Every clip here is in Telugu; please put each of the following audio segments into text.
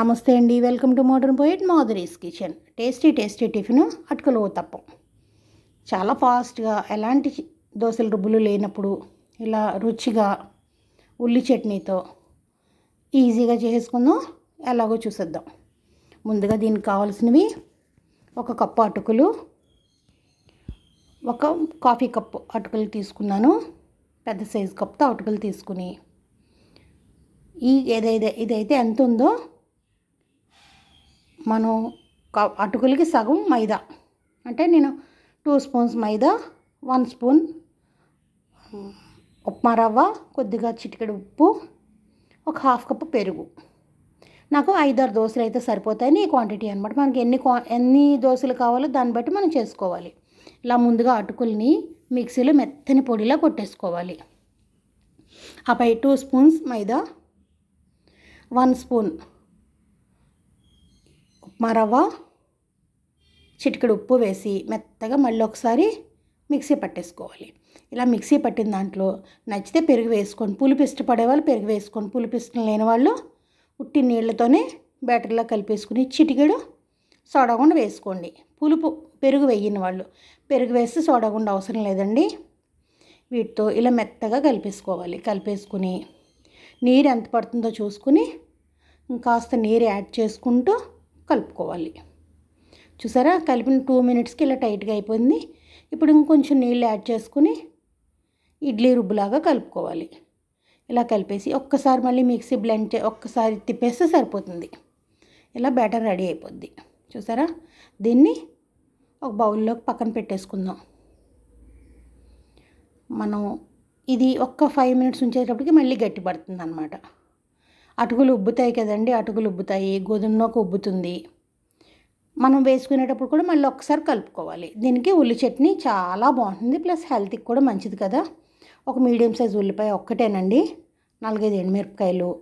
నమస్తే అండి. Welcome to modern poet Madhuri's kitchen. Tasty tasty tiffin అటుకలు తప్పం చాలా ఫాస్ట్గా ఎలాంటి దోశల రుబ్బులు లేనప్పుడు ఇలా రుచిగా ఉల్లి చట్నీతో ఈజీగా చేసుకుందాం. ఎలాగో చూసేద్దాం. ముందుగా దీనికి కావాల్సినవి ఒక కప్పు అటుకులు ఒక కాఫీ కప్పు అటుకులు తీసుకున్నాను. పెద్ద సైజు కప్తో అటుకులు తీసుకుని ఈ ఏదైతే ఇదైతే ఎంత ఉందో మనం అటుకులకి సగం మైదా. అంటే నేను two spoons maida one spoon upma rava కొద్దిగా చిటికెడు ఉప్పు ఒక హాఫ్ కప్పు పెరుగు. నాకు ఐదారు దోశలు అయితే సరిపోతాయని ఈ క్వాంటిటీ అనమాట మనకి ఎన్ని క్వా ఎన్ని దోశలు కావాలో దాన్ని బట్టి మనం చేసుకోవాలి. ఇలా ముందుగా అటుకుల్ని మిక్సీలో మెత్తని పొడిలా కొట్టేసుకోవాలి. ఆపై two spoons maida one spoon మరవ చిటికెడు ఉప్పు వేసి మెత్తగా మళ్ళీ ఒకసారి మిక్సీ పట్టేసుకోవాలి. ఇలా మిక్సీ పట్టిన దాంట్లో నచ్చితే పెరుగు వేసుకొని పులుపు ఇష్టపడే వాళ్ళు పెరుగు వేసుకొని పులుపు ఇష్టం లేని వాళ్ళు ఉట్టి నీళ్ళతోనే బ్యాటర్లో కలిపేసుకుని చిటికెడు సోడాగుండ వేసుకోండి. పులుపు పెరుగు వేయని వాళ్ళు. పెరుగు వేస్తే సోడాగుండ అవసరం లేదండి. వీటితో ఇలా మెత్తగా కలిపేసుకోవాలి. కలిపేసుకుని నీరు ఎంత పడుతుందో చూసుకుని కాస్త నీరు యాడ్ చేసుకుంటూ కలుపుకోవాలి. చూసారా? కలిపిన టూ మినిట్స్కి ఇలా టైట్గా అయిపోయింది. ఇప్పుడు ఇంకొంచెం నీళ్ళు యాడ్ చేసుకుని ఇడ్లీ రుబ్బులాగా కలుపుకోవాలి. ఇలా కలిపేసి ఒక్కసారి మళ్ళీ మిక్సీ బ్లెండ్ చే ఒక్కసారి తిప్పేస్తే సరిపోతుంది. ఇలా బ్యాటర్ రెడీ అయిపోద్ది. చూసారా? దీన్ని ఒక బౌల్లోకి పక్కన పెట్టేసుకుందాం. మనం ఇది ఒక్క ఫైవ్ మినిట్స్ ఉంచేటప్పటికి మళ్ళీ గట్టి పడుతుంది అనమాట అటుకులు ఉబ్బుతాయి కదండి అటుకులు ఉబ్బుతాయి. గోధుమ నూక ఉబ్బుతుంది. మనం వేసుకునేటప్పుడు కూడా మళ్ళీ ఒకసారి కలుపుకోవాలి. దీనికి ఉల్లి చట్నీ చాలా బాగుంటుంది. ప్లస్ హెల్త్కి కూడా మంచిది కదా. ఒక మీడియం సైజ్ ఉల్లిపాయ ఒక్కటేనండి. నాలుగైదు ఎండుమిరపకాయలు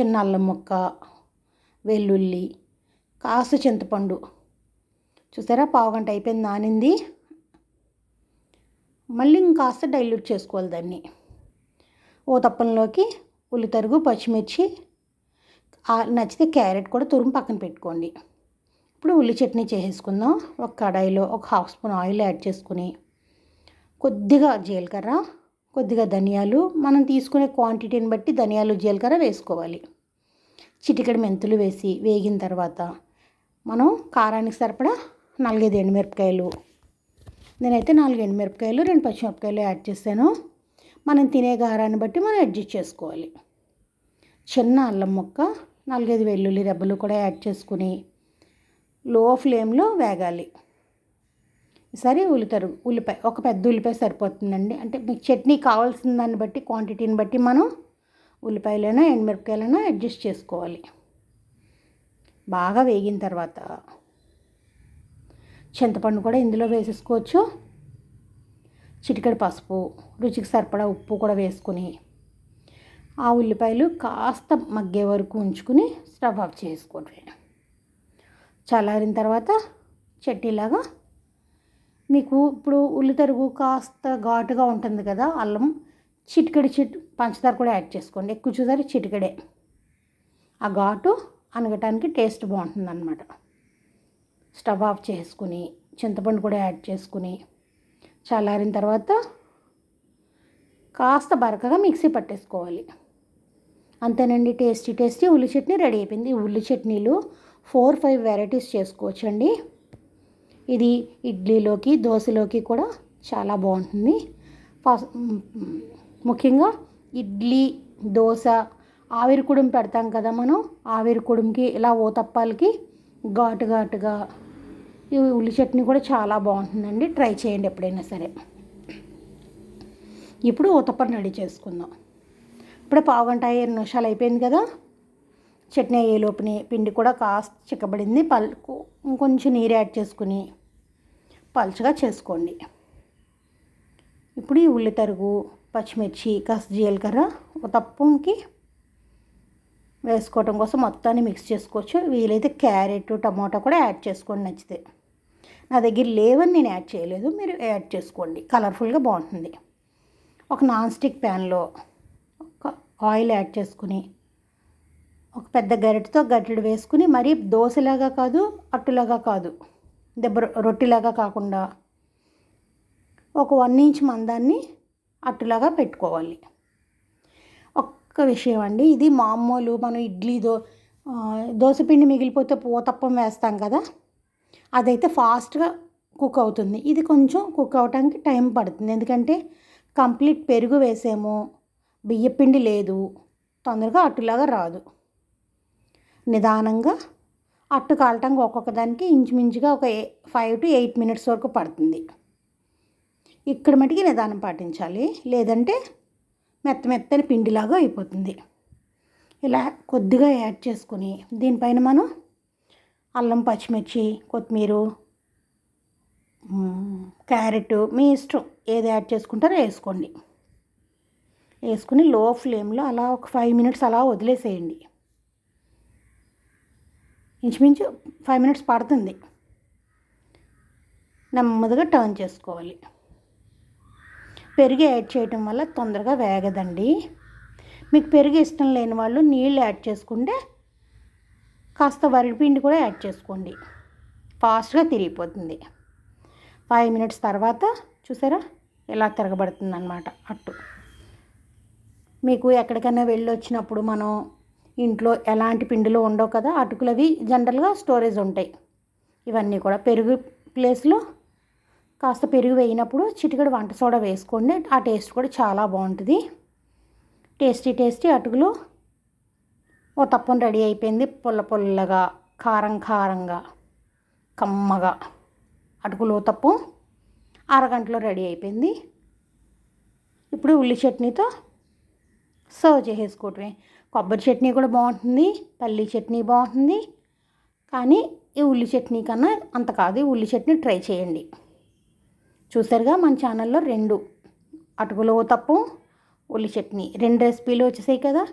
చిన్న అల్లం ముక్క వెల్లుల్లి కాస్త చింతపండు. చూసారా? పావు గంట అయిపోయింది నానింది. మళ్ళీ ఇంకాస్త డైల్యూట్ చేసుకోవాలి దాన్ని. ఓ తప్పంలోకి ఉల్లి తరుగు పచ్చిమిర్చి నచ్చితే క్యారెట్ కూడా తురుము పక్కన పెట్టుకోండి. ఇప్పుడు ఉల్లి చట్నీ చేసేసుకుందాం. ఒక కడాయిలో ఒక హాఫ్ స్పూన్ ఆయిల్ యాడ్ చేసుకుని కొద్దిగా జీలకర్ర కొద్దిగా ధనియాలు. మనం తీసుకునే క్వాంటిటీని బట్టి ధనియాలు జీలకర్ర వేసుకోవాలి. చిటికడి మెంతులు వేసి వేగిన తర్వాత మనం కారానికి సరిపడా నాలుగైదు ఎండుమిరపకాయలు. నేనైతే నాలుగు ఎండుమిరపకాయలు రెండు పచ్చిమిరపకాయలు యాడ్ చేశాను. మనం తినే కారాన్ని బట్టి మనం అడ్జస్ట్ చేసుకోవాలి. చిన్న అల్లం మొక్క నాలుగైదు వెల్లుల్లి రెబ్బలు కూడా యాడ్ చేసుకుని లో ఫ్లేమ్లో వేగాలి. సరే ఉల్లితరు ఉల్లిపాయ ఒక పెద్ద ఉల్లిపాయ సరిపోతుందండి. అంటే మీకు చట్నీ కావాల్సిన దాన్ని బట్టి క్వాంటిటీని బట్టి మనం ఉల్లిపాయలైనా ఎండుమిరపకాయలైనా అడ్జస్ట్ చేసుకోవాలి. బాగా వేగిన తర్వాత చింతపండు కూడా ఇందులో వేసేసుకోవచ్చు. చిటికెడు పసుపు రుచికి సరిపడా ఉప్పు కూడా వేసుకుని ఆ ఉల్లిపాయలు కాస్త మగ్గే వరకు ఉంచుకుని స్టవ్ ఆఫ్ చేసుకోండి. చల్లారిన తర్వాత చట్నీలాగా మీకు ఇప్పుడు ఉల్లితరుగు కాస్త ఘాటుగా ఉంటుంది కదా అల్లం చిటికెడు చిట్ పంచదార కూడా యాడ్ చేసుకోండి. ఎక్కువ చూసారు? చిటికెడే. ఆ ఘాటు అనగటానికి టేస్ట్ బాగుంటుంది అనమాట స్టవ్ ఆఫ్ చేసుకుని చింతపండు కూడా యాడ్ చేసుకుని చల్లారిన తర్వాత కాస్త బరకగా మిక్సీ పట్టేసుకోవాలి. అంతేనండి. టేస్టీ టేస్టీ ఉల్లి చట్నీ రెడీ అయిపోయింది. ఉల్లి చట్నీలు ఫోర్ ఫైవ్ వెరైటీస్ చేసుకోవచ్చండి. ఇది ఇడ్లీలోకి దోశలోకి కూడా చాలా బాగుంటుంది. ఫస్ట్ ముఖ్యంగా ఇడ్లీ దోశ ఆవిరి కుడుం పెడతాం కదా మనం. ఆవిరి కుడుంకి ఇలా ఓతప్పాలకి ఘాటు ఘాటుగా ఈ ఉల్లి చట్నీ కూడా చాలా బాగుంటుందండి. ట్రై చేయండి ఎప్పుడైనా సరే. ఇప్పుడు ఊతప్పని రెడీ చేసుకుందాం. ఇప్పుడే పావుగంట ఐదు నిమిషాలు అయిపోయింది కదా. చట్నీ అయ్యేలోపుని పిండి కూడా కాస్త చిక్కబడింది. పల్ ఇంకొంచెం నీరు యాడ్ చేసుకుని పలుచగా చేసుకోండి. ఇప్పుడు ఈ ఉల్లి తరుగు పచ్చిమిర్చి కాస్త జీలకర్ర ఒక తప్పుకి వేసుకోవటం కోసం మొత్తాన్ని మిక్స్ చేసుకోవచ్చు. వీలైతే క్యారెట్ టమాటా కూడా యాడ్ చేసుకోండి నచ్చితే. నా దగ్గర లేవని నేను యాడ్ చేయలేదు. మీరు యాడ్ చేసుకోండి. కలర్ఫుల్గా బాగుంటుంది. ఒక నాన్ స్టిక్ ప్యాన్లో ఆయిల్ యాడ్ చేసుకుని ఒక పెద్ద గరిటతో గరిటెడు వేసుకుని మరీ దోశలాగా కాదు అట్టులాగా కాదు దెబ్బ రొట్టెలాగా కాకుండా ఒక వన్ ఇంచ్ మందాన్ని అట్టులాగా పెట్టుకోవాలి. ఒక్క విషయం అండి ఇది మామూలు మనం ఇడ్లీ దో దోశపిండి మిగిలిపోతే పూతప్పం వేస్తాం కదా అదైతే ఫాస్ట్గా కుక్ అవుతుంది. ఇది కొంచెం కుక్ అవడానికి టైం పడుతుంది. ఎందుకంటే కంప్లీట్ పెరుగు వేసాము బియ్యపిండి లేదు. తొందరగా అట్టులాగా రాదు. నిదానంగా అట్టు కాలటానికి ఒక్కొక్క దానికి ఇంచుమించుగా ఒక ఫైవ్ టు ఎయిట్ మినిట్స్ వరకు పడుతుంది. ఇక్కడ మటుకి నిదానం పాటించాలి. లేదంటే మెత్త మెత్తని పిండిలాగా అయిపోతుంది. ఇలా కొద్దిగా యాడ్ చేసుకుని దీనిపైన మనం అల్లం పచ్చిమిర్చి కొత్తిమీర క్యారెట్ మీ ఇష్టం. ఏది యాడ్ చేసుకుంటారో వేసుకోండి. వేసుకుని లో ఫ్లేమ్లో అలా ఒక ఫైవ్ మినిట్స్ అలా వదిలేసేయండి. ఇంచుమించు ఫైవ్ మినిట్స్ పడుతుంది. నెమ్మదిగా టర్న్ చేసుకోవాలి. పెరుగు యాడ్ చేయటం వల్ల తొందరగా వేగదండి. మీకు పెరుగు ఇష్టం లేని వాళ్ళు నీళ్ళు యాడ్ చేసుకుంటే కాస్త వరిపిండి కూడా యాడ్ చేసుకోండి. ఫాస్ట్గా తిరిగిపోతుంది. ఫైవ్ మినిట్స్ తర్వాత చూసారా? ఎలా తిరగబడుతుంది అన్నమాట అట్టు. మీకు ఎక్కడికైనా వెళ్ళి వచ్చినప్పుడు మనం ఇంట్లో ఎలాంటి పిండిలు ఉండవు కదా అటుకులు అవి జనరల్గా స్టోరేజ్ ఉంటాయి. ఇవన్నీ కూడా పెరుగు ప్లేస్లో కాస్త పెరుగు వేయినప్పుడు చిటికడు వంట సోడా వేసుకోండి ఆ టేస్ట్ కూడా చాలా బాగుంటుంది. టేస్టీ టేస్టీ అటుకులు ఓ తప్పని రెడీ అయిపోయింది పుల్ల పుల్లగా కారం కారంగా కమ్మగా అటుకులు తప్పు అరగంటలో రెడీ అయిపోయింది. ఇప్పుడు ఉల్లి చట్నీతో సర్వ్ చేసేసుకోవటమే. కొబ్బరి చట్నీ కూడా బాగుంటుంది పల్లీ చట్నీ బాగుంటుంది కానీ ఈ ఉల్లి చట్నీ కన్నా అంత కాదు. ఉల్లి చట్నీ ట్రై చేయండి. చూసారుగా మన ఛానల్లో రెండు అటుకులు తప్పు ఉల్లి చట్నీ రెండు రెసిపీలు వచ్చేసాయి కదా.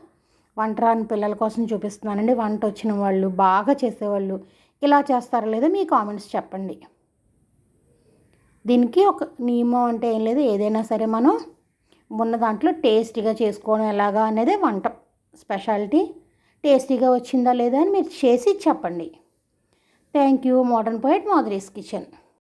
వంట రాని పిల్లల కోసం చూపిస్తున్నానండి. వంట వచ్చిన వాళ్ళు బాగా చేసేవాళ్ళు ఇలా చేస్తారో లేదో మీ కామెంట్స్ చెప్పండి. దీనికి ఒక నియమం అంటే ఏం లేదు. ఏదైనా సరే మనం ఉన్న దాంట్లో టేస్టీగా చేసుకోవడం ఎలాగా అనేది వంట స్పెషాలిటీ. టేస్టీగా వచ్చిందా లేదా అని మీరు చేసి చెప్పండి. Thank you modern poet Madhuri's kitchen.